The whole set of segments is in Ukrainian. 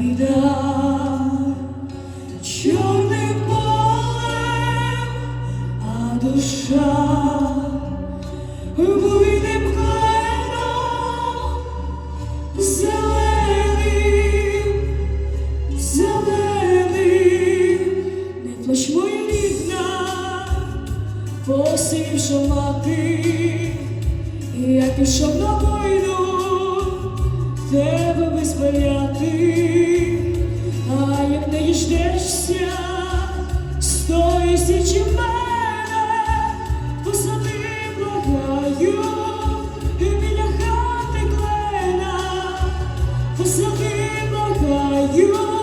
біда. Чорним а душа буйним кленом, зеленим, зеленим, не плач моя рідна, посивша мати, я пішов на війну, визволяти, а як не діждешся, стой січі мене, посади благаю, і біля хати клена, посади благаю,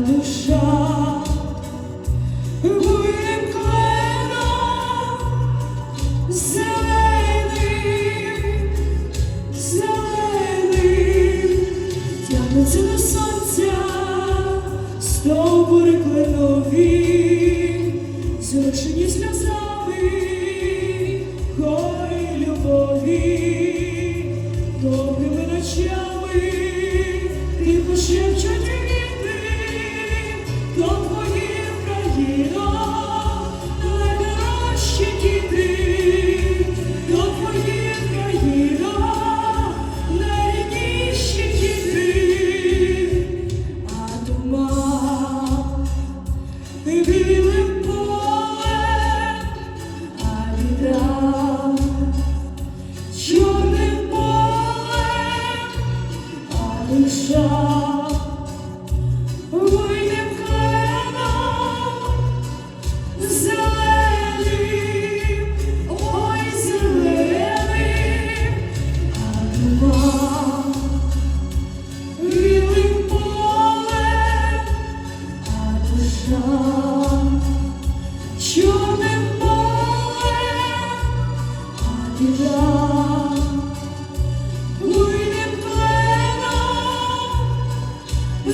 душа. Кленом, зеленим, зеленим, тягнеться до сонця, стовбури кленові, зрушені сльозами, горі любові, довгими ночами,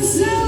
зеленим,